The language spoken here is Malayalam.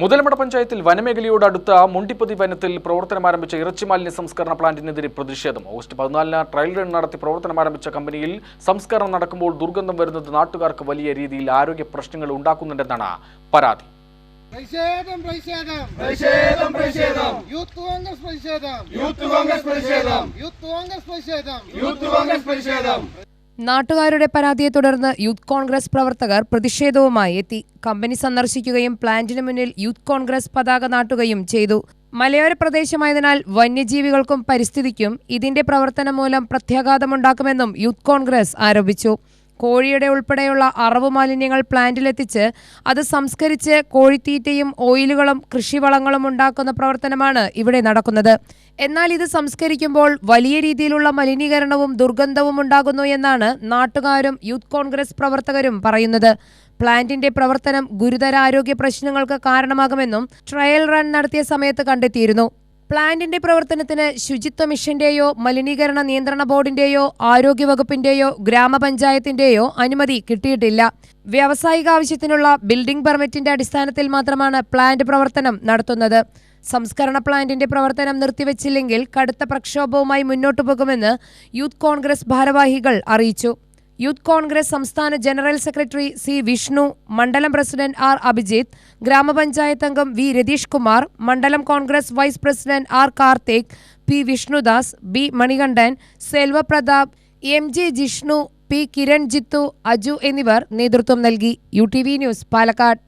മുതലമട പഞ്ചായത്തിൽ വനമേഖലയോട് അടുത്ത മുണ്ടിപ്പതി വനത്തിൽ പ്രവർത്തനം ആരംഭിച്ച ഇറച്ചി മാലിന്യ സംസ്കരണ പ്ലാന്റിനെതിരെ പ്രതിഷേധം. ഓഗസ്റ്റ് പതിനാലിന് ട്രയൽ റൺ നടത്തി പ്രവർത്തനം ആരംഭിച്ച കമ്പനിയിൽ സംസ്കരണം നടക്കുമ്പോൾ ദുർഗന്ധം വരുന്നത് നാട്ടുകാർക്ക് വലിയ രീതിയിൽ ആരോഗ്യ പ്രശ്നങ്ങൾ ഉണ്ടാക്കുന്നുണ്ടെന്നാണ് പരാതി. പ്രതിഷേധം പ്രതിഷേധം. പ്രതിഷേധം പ്രതിഷേധം. യൂത്ത് കോൺഗ്രസ് പ്രതിഷേധം. യൂത്ത് കോൺഗ്രസ് പ്രതിഷേധം. യൂത്ത് കോൺഗ്രസ് പ്രതിഷേധം. യൂത്ത് കോൺഗ്രസ് പ്രതിഷേധം. നാട്ടുകാരുടെ പരാതിയെ തുടർന്ന് യൂത്ത് കോൺഗ്രസ് പ്രവർത്തകർ പ്രതിഷേധവുമായി എത്തി. കമ്പനി സന്ദർശിക്കുകയും പ്ലാന്റിന് മുന്നിൽ യൂത്ത് കോൺഗ്രസ് പതാക നാട്ടുകയും ചെയ്തു. മലയോര പ്രദേശമായതിനാൽ വന്യജീവികൾക്കും പരിസ്ഥിതിക്കും ഇതിന്റെ പ്രവർത്തനം മൂലം പ്രത്യാഘാതമുണ്ടാക്കുമെന്നും യൂത്ത് കോൺഗ്രസ് ആരോപിച്ചു. കോഴിയുടെ ഉൾപ്പെടെയുള്ള അറവ് മാലിന്യങ്ങൾ പ്ലാന്റിലെത്തിച്ച് അത് സംസ്കരിച്ച് കോഴിത്തീറ്റയും ഓയിലുകളും കൃഷിവളങ്ങളും ഉണ്ടാക്കുന്ന പ്രവർത്തനമാണ് ഇവിടെ നടക്കുന്നത്. എന്നാൽ ഇത് സംസ്കരിക്കുമ്പോൾ വലിയ രീതിയിലുള്ള മലിനീകരണവും ദുർഗന്ധവും ഉണ്ടാകുന്നു എന്നാണ് നാട്ടുകാരും യൂത്ത് കോൺഗ്രസ് പ്രവർത്തകരും പറയുന്നത്. പ്ലാന്റിന്റെ പ്രവർത്തനം ഗുരുതര ആരോഗ്യ പ്രശ്നങ്ങൾക്ക് കാരണമാകുമെന്നും ട്രയൽ റൺ നടത്തിയ സമയത്ത് കണ്ടെത്തിയിരുന്നു. പ്ലാന്റിന്റെ പ്രവർത്തനത്തിന് ശുചിത്വ മിഷന്റെയോ മലിനീകരണ നിയന്ത്രണ ബോർഡിന്റെയോ ആരോഗ്യവകുപ്പിന്റെയോ ഗ്രാമപഞ്ചായത്തിന്റെയോ അനുമതി കിട്ടിയിട്ടില്ല. വ്യാവസായിക ആവശ്യത്തിനുള്ള ബിൽഡിംഗ് പെർമിറ്റിന്റെ അടിസ്ഥാനത്തിൽ മാത്രമാണ് പ്ലാന്റ് പ്രവർത്തനം നടത്തുന്നത്. സംസ്കരണ പ്ലാന്റിന്റെ പ്രവർത്തനം നിർത്തിവച്ചില്ലെങ്കിൽ കടുത്ത പ്രക്ഷോഭവുമായി മുന്നോട്ടു പോകുമെന്ന് യൂത്ത് കോൺഗ്രസ് ഭാരവാഹികൾ അറിയിച്ചു. യൂത്ത് കോൺഗ്രസ് സംസ്ഥാന ജനറൽ സെക്രട്ടറി സി വിഷ്ണു മണ്ഡലം പ്രസിഡന്റ് ആർ അഭിജിത്ത് ഗ്രാമപഞ്ചായത്ത് അംഗം വി രതീഷ് കുമാർ മണ്ഡലം Congress vice president R Karthik P Vishnudas B Manikandan Selvaprathap M J Jishnu P Kiran Jithu Aju എന്നിവർ നേതൃത്വം നൽകി. U T V news Palakkad.